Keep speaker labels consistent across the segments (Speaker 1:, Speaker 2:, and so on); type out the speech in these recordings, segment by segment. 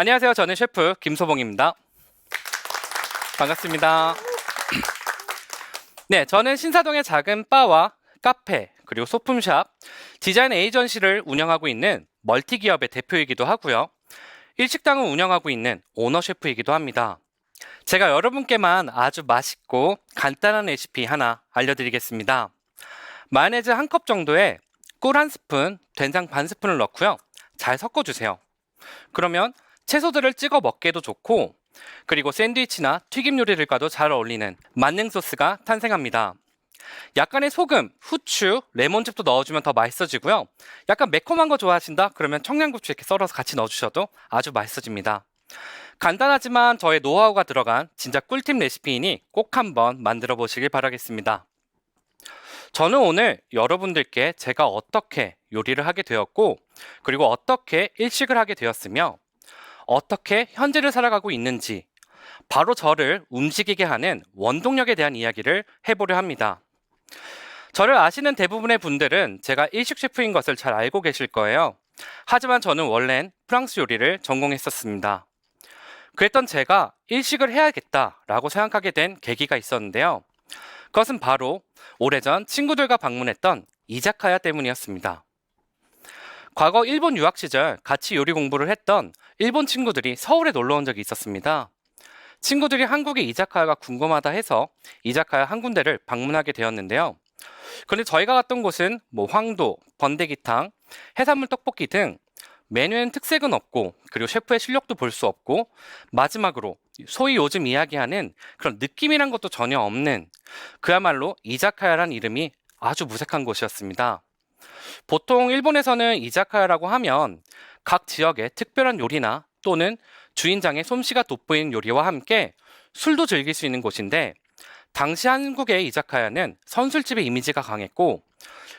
Speaker 1: 안녕하세요. 저는 셰프 김소봉입니다. 반갑습니다. 네, 저는 신사동의 작은 바와 카페, 그리고 소품샵, 디자인 에이전시를 운영하고 있는 멀티 기업의 대표이기도 하고요. 일식당을 운영하고 있는 오너 셰프이기도 합니다. 제가 여러분께만 아주 맛있고 간단한 레시피 하나 알려드리겠습니다. 마요네즈 한 컵 정도에 꿀 한 스푼, 된장 반 스푼을 넣고요. 잘 섞어주세요. 그러면 채소들을 찍어 먹기도 좋고 그리고 샌드위치나 튀김 요리들과도 잘 어울리는 만능 소스가 탄생합니다. 약간의 소금, 후추, 레몬즙도 넣어주면 더 맛있어지고요. 약간 매콤한 거 좋아하신다? 그러면 청양고추 이렇게 썰어서 같이 넣어주셔도 아주 맛있어집니다. 간단하지만 저의 노하우가 들어간 진짜 꿀팁 레시피이니 꼭 한번 만들어 보시길 바라겠습니다. 저는 오늘 여러분들께 제가 어떻게 요리를 하게 되었고, 그리고 어떻게 일식을 하게 되었으며, 어떻게 현재를 살아가고 있는지, 바로 저를 움직이게 하는 원동력에 대한 이야기를 해보려 합니다. 저를 아시는 대부분의 분들은 제가 일식 셰프인 것을 잘 알고 계실 거예요. 하지만 저는 원래는 프랑스 요리를 전공했었습니다. 그랬던 제가 일식을 해야겠다라고 생각하게 된 계기가 있었는데요. 그것은 바로 오래전 친구들과 방문했던 이자카야 때문이었습니다. 과거 일본 유학 시절 같이 요리 공부를 했던 일본 친구들이 서울에 놀러 온 적이 있었습니다. 친구들이 한국의 이자카야가 궁금하다 해서 이자카야 한 군데를 방문하게 되었는데요. 그런데 저희가 갔던 곳은 뭐 황도, 번데기탕, 해산물 떡볶이 등 메뉴에는 특색은 없고 그리고 셰프의 실력도 볼 수 없고 마지막으로 소위 요즘 이야기하는 그런 느낌이란 것도 전혀 없는 그야말로 이자카야란 이름이 아주 무색한 곳이었습니다. 보통 일본에서는 이자카야라고 하면 각 지역의 특별한 요리나 또는 주인장의 솜씨가 돋보이는 요리와 함께 술도 즐길 수 있는 곳인데 당시 한국의 이자카야는 선술집의 이미지가 강했고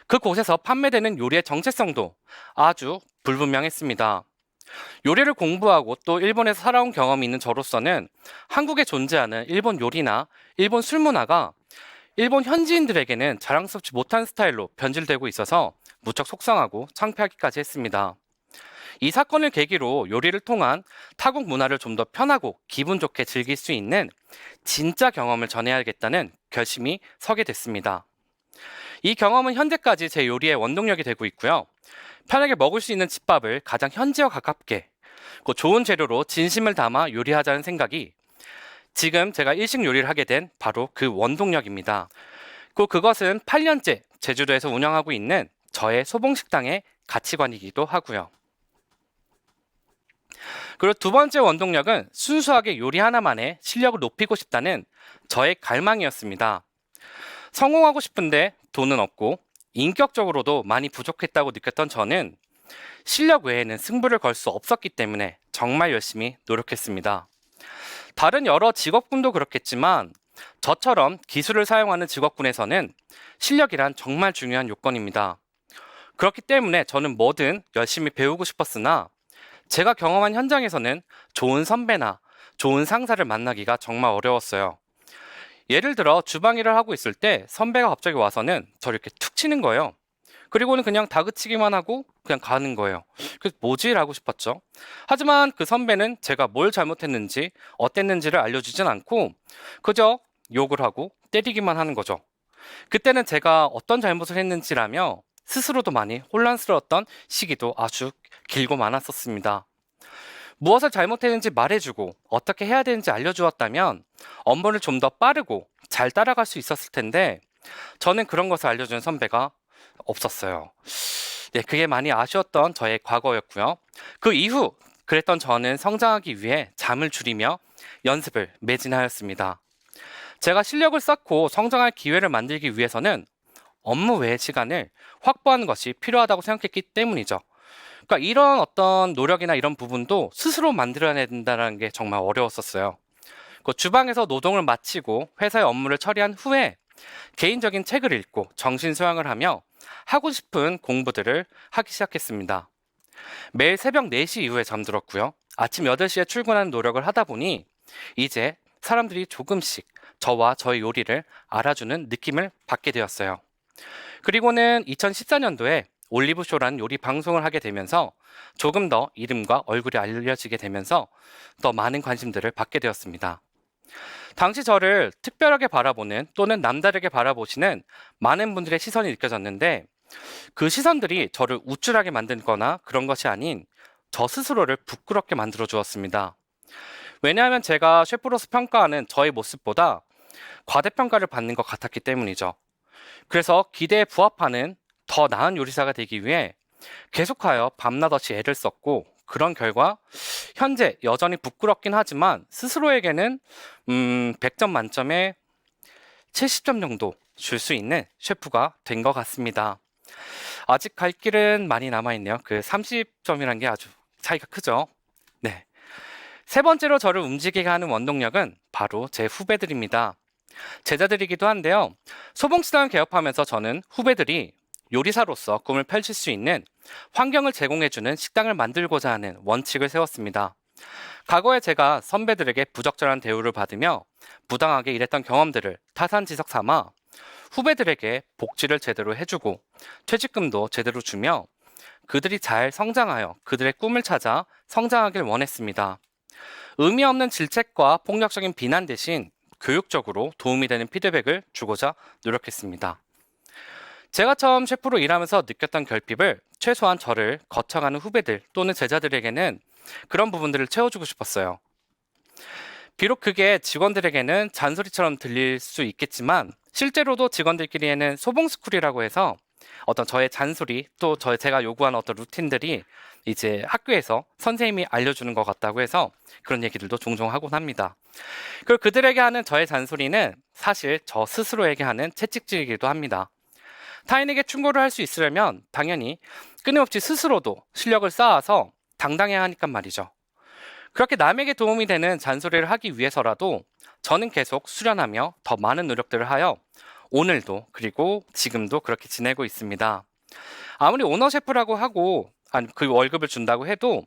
Speaker 1: 그곳에서 판매되는 요리의 정체성도 아주 불분명했습니다. 요리를 공부하고 또 일본에서 살아온 경험이 있는 저로서는 한국에 존재하는 일본 요리나 일본 술 문화가 일본 현지인들에게는 자랑스럽지 못한 스타일로 변질되고 있어서 무척 속상하고 창피하기까지 했습니다. 이 사건을 계기로 요리를 통한 타국 문화를 좀 더 편하고 기분 좋게 즐길 수 있는 진짜 경험을 전해야겠다는 결심이 서게 됐습니다. 이 경험은 현재까지 제 요리의 원동력이 되고 있고요. 편하게 먹을 수 있는 집밥을 가장 현지와 가깝게 그 좋은 재료로 진심을 담아 요리하자는 생각이 지금 제가 일식 요리를 하게 된 바로 그 원동력입니다. 그 그것은 8년째 제주도에서 운영하고 있는 저의 소봉식당의 가치관이기도 하고요. 그리고 두 번째 원동력은 순수하게 요리 하나만의 실력을 높이고 싶다는 저의 갈망이었습니다. 성공하고 싶은데 돈은 없고 인격적으로도 많이 부족했다고 느꼈던 저는 실력 외에는 승부를 걸 수 없었기 때문에 정말 열심히 노력했습니다. 다른 여러 직업군도 그렇겠지만 저처럼 기술을 사용하는 직업군에서는 실력이란 정말 중요한 요건입니다. 그렇기 때문에 저는 뭐든 열심히 배우고 싶었으나 제가 경험한 현장에서는 좋은 선배나 좋은 상사를 만나기가 정말 어려웠어요. 예를 들어 주방 일을 하고 있을 때 선배가 갑자기 와서는 저를 이렇게 툭 치는 거예요. 그리고는 그냥 다그치기만 하고 그냥 가는 거예요. 그래서 뭐지? 라고 싶었죠. 하지만 그 선배는 제가 뭘 잘못했는지 어땠는지를 알려주진 않고 그저 욕을 하고 때리기만 하는 거죠. 그때는 제가 어떤 잘못을 했는지라며 스스로도 많이 혼란스러웠던 시기도 아주 길고 많았었습니다. 무엇을 잘못했는지 말해주고 어떻게 해야 되는지 알려주었다면 업무를 좀 더 빠르고 잘 따라갈 수 있었을 텐데 저는 그런 것을 알려주는 선배가 없었어요. 네, 그게 많이 아쉬웠던 저의 과거였고요. 그 이후 그랬던 저는 성장하기 위해 잠을 줄이며 연습을 매진하였습니다. 제가 실력을 쌓고 성장할 기회를 만들기 위해서는 업무 외의 시간을 확보하는 것이 필요하다고 생각했기 때문이죠. 그러니까 이런 어떤 노력이나 이런 부분도 스스로 만들어내야 된다는 게 정말 어려웠었어요. 그 주방에서 노동을 마치고 회사의 업무를 처리한 후에 개인적인 책을 읽고 정신 수양을 하며 하고 싶은 공부들을 하기 시작했습니다. 매일 새벽 4시 이후에 잠들었고요. 아침 8시에 출근하는 노력을 하다 보니 이제 사람들이 조금씩 저와 저의 요리를 알아주는 느낌을 받게 되었어요. 그리고는 2014년도에 올리브쇼라는 요리 방송을 하게 되면서 조금 더 이름과 얼굴이 알려지게 되면서 더 많은 관심들을 받게 되었습니다. 당시 저를 특별하게 바라보는 또는 남다르게 바라보시는 많은 분들의 시선이 느껴졌는데 그 시선들이 저를 우쭐하게 만들거나 그런 것이 아닌 저 스스로를 부끄럽게 만들어 주었습니다. 왜냐하면 제가 셰프로서 평가하는 저의 모습보다 과대평가를 받는 것 같았기 때문이죠. 그래서 기대에 부합하는 더 나은 요리사가 되기 위해 계속하여 밤낮없이 애를 썼고 그런 결과 현재 여전히 부끄럽긴 하지만 스스로에게는 음, 100점 만점에 70점 정도 줄 수 있는 셰프가 된 것 같습니다. 아직 갈 길은 많이 남아있네요. 그 30점이란 게 아주 차이가 크죠. 네. 세 번째로 저를 움직이게 하는 원동력은 바로 제 후배들입니다. 제자들이기도 한데요. 소봉시장을 개업하면서 저는 후배들이 요리사로서 꿈을 펼칠 수 있는 환경을 제공해주는 식당을 만들고자 하는 원칙을 세웠습니다. 과거에 제가 선배들에게 부적절한 대우를 받으며 부당하게 일했던 경험들을 타산지석 삼아 후배들에게 복지를 제대로 해주고 퇴직금도 제대로 주며 그들이 잘 성장하여 그들의 꿈을 찾아 성장하길 원했습니다. 의미 없는 질책과 폭력적인 비난 대신 교육적으로 도움이 되는 피드백을 주고자 노력했습니다. 제가 처음 셰프로 일하면서 느꼈던 결핍을 최소한 저를 거쳐가는 후배들 또는 제자들에게는 그런 부분들을 채워주고 싶었어요. 비록 그게 직원들에게는 잔소리처럼 들릴 수 있겠지만 실제로도 직원들끼리에는 소봉스쿨이라고 해서 어떤 저의 잔소리 또 저 제가 요구하는 어떤 루틴들이 이제 학교에서 선생님이 알려주는 것 같다고 해서 그런 얘기들도 종종 하곤 합니다. 그리고 그들에게 하는 저의 잔소리는 사실 저 스스로에게 하는 채찍질이기도 합니다. 타인에게 충고를 할 수 있으려면 당연히 끊임없이 스스로도 실력을 쌓아서 당당해야 하니까 말이죠. 그렇게 남에게 도움이 되는 잔소리를 하기 위해서라도 저는 계속 수련하며 더 많은 노력들을 하여 오늘도 그리고 지금도 그렇게 지내고 있습니다. 아무리 오너 셰프라고 하고 그 월급을 준다고 해도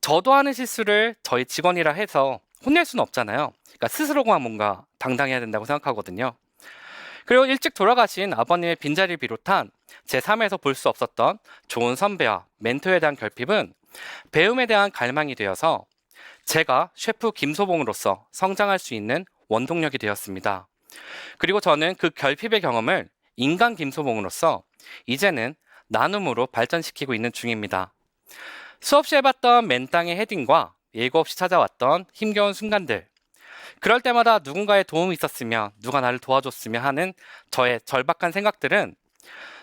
Speaker 1: 저도 하는 실수를 저희 직원이라 해서 혼낼 수는 없잖아요. 그러니까 스스로가 뭔가 당당해야 된다고 생각하거든요. 그리고 일찍 돌아가신 아버님의 빈자리를 비롯한 제3에서 볼 수 없었던 좋은 선배와 멘토에 대한 결핍은 배움에 대한 갈망이 되어서 제가 셰프 김소봉으로서 성장할 수 있는 원동력이 되었습니다. 그리고 저는 그 결핍의 경험을 인간 김소봉으로서 이제는 나눔으로 발전시키고 있는 중입니다. 수없이 해봤던 맨땅의 헤딩과 예고 없이 찾아왔던 힘겨운 순간들. 그럴 때마다 누군가의 도움이 있었으면, 누가 나를 도와줬으면 하는 저의 절박한 생각들은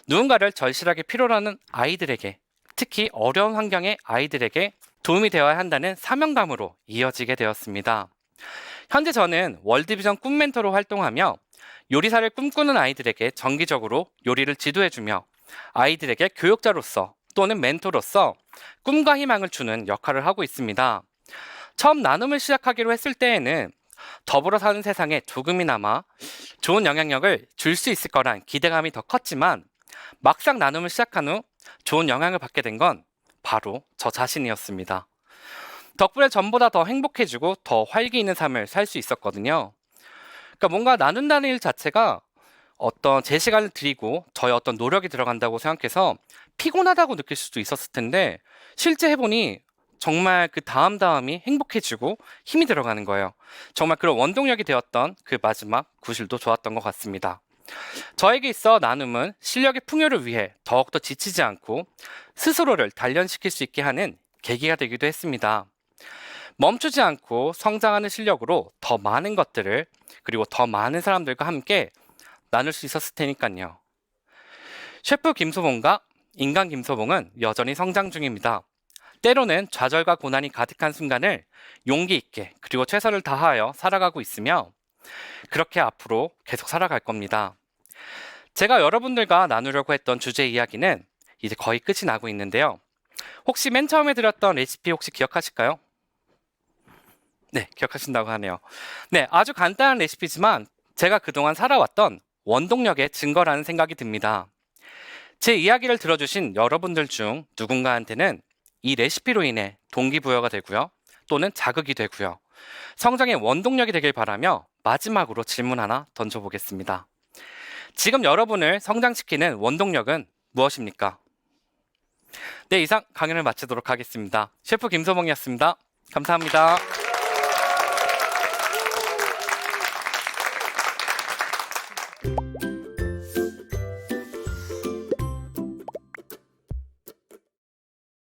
Speaker 1: 누군가를 절실하게 필요로 하는 아이들에게, 특히 어려운 환경의 아이들에게 도움이 되어야 한다는 사명감으로 이어지게 되었습니다. 현재 저는 월드비전 꿈 멘토로 활동하며 요리사를 꿈꾸는 아이들에게 정기적으로 요리를 지도해주며 아이들에게 교육자로서 또는 멘토로서 꿈과 희망을 주는 역할을 하고 있습니다. 처음 나눔을 시작하기로 했을 때에는 더불어 사는 세상에 조금이나마 좋은 영향력을 줄 수 있을 거란 기대감이 더 컸지만 막상 나눔을 시작한 후 좋은 영향을 받게 된 건 바로 저 자신이었습니다. 덕분에 전보다 더 행복해지고 더 활기 있는 삶을 살 수 있었거든요. 그러니까 뭔가 나눈다는 일 자체가 어떤 제 시간을 드리고 저의 어떤 노력이 들어간다고 생각해서 피곤하다고 느낄 수도 있었을 텐데 실제 해보니 정말 그 다음 다음이 행복해지고 힘이 들어가는 거예요. 정말 그런 원동력이 되었던 그 마지막 구실도 좋았던 것 같습니다. 저에게 있어 나눔은 실력의 풍요를 위해 더욱더 지치지 않고 스스로를 단련시킬 수 있게 하는 계기가 되기도 했습니다. 멈추지 않고 성장하는 실력으로 더 많은 것들을 그리고 더 많은 사람들과 함께 나눌 수 있었을 테니까요. 셰프 김소봉과 인간 김소봉은 여전히 성장 중입니다. 때로는 좌절과 고난이 가득한 순간을 용기 있게 그리고 최선을 다하여 살아가고 있으며 그렇게 앞으로 계속 살아갈 겁니다. 제가 여러분들과 나누려고 했던 주제 이야기는 이제 거의 끝이 나고 있는데요. 혹시 맨 처음에 드렸던 레시피 혹시 기억하실까요? 네, 기억하신다고 하네요. 네, 아주 간단한 레시피지만 제가 그동안 살아왔던 원동력의 증거라는 생각이 듭니다. 제 이야기를 들어주신 여러분들 중 누군가한테는 이 레시피로 인해 동기부여가 되고요. 또는 자극이 되고요. 성장의 원동력이 되길 바라며 마지막으로 질문 하나 던져보겠습니다. 지금 여러분을 성장시키는 원동력은 무엇입니까? 네, 이상 강연을 마치도록 하겠습니다. 셰프 김소몽이었습니다. 감사합니다.